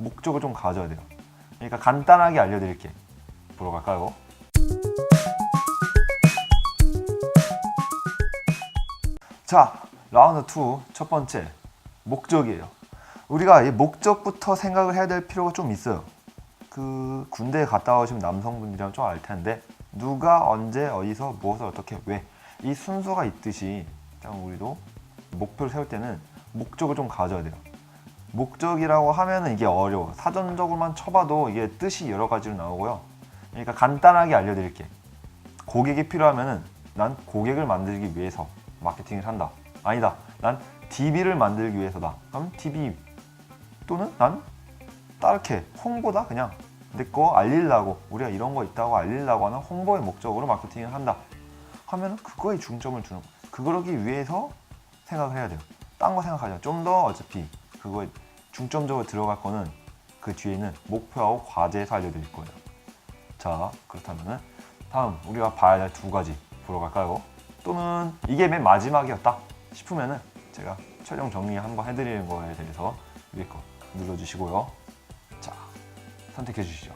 목적을 좀 가져야 돼요. 그러니까 간단하게 알려드릴게. 보러 갈까요? 자, 라운드 2 첫 번째 목적이에요. 우리가 이 목적부터 생각을 해야 될 필요가 좀 있어요. 그 군대에 갔다 오신 남성분들이랑 좀 알 텐데 누가 언제 어디서 무엇을 어떻게 왜 이 순서가 있듯이 참 우리도 목표를 세울 때는 목적을 좀 가져야 돼요. 목적이라고 하면은 이게 어려워. 사전적으로만 쳐봐도 이게 뜻이 여러 가지로 나오고요. 그러니까 간단하게 알려드릴게. 고객이 필요하면은 난 고객을 만들기 위해서 마케팅을 한다. 아니다. 난 DB를 만들기 위해서다. 그럼 DB 또는 난 따르게 홍보다 그냥 내 거 알리려고 우리가 이런 거 있다고 알리려고 하는 홍보의 목적으로 마케팅을 한다. 하면 그거에 중점을 주는 거. 그러기 위해서 생각을 해야 돼요. 딴 거 생각하지 좀더 어차피 그거에 중점적으로 들어갈 거는 그 뒤에는 목표하고 과제에서 알려드릴 거예요. 자 그렇다면은 다음 우리가 봐야 될 두 가지 보러 갈까요? 또는 이게 맨 마지막이었다 싶으면은 제가 최종 정리 한번 해드리는 거에 대해서 위에 거 눌러주시고요. 자 선택해 주시죠.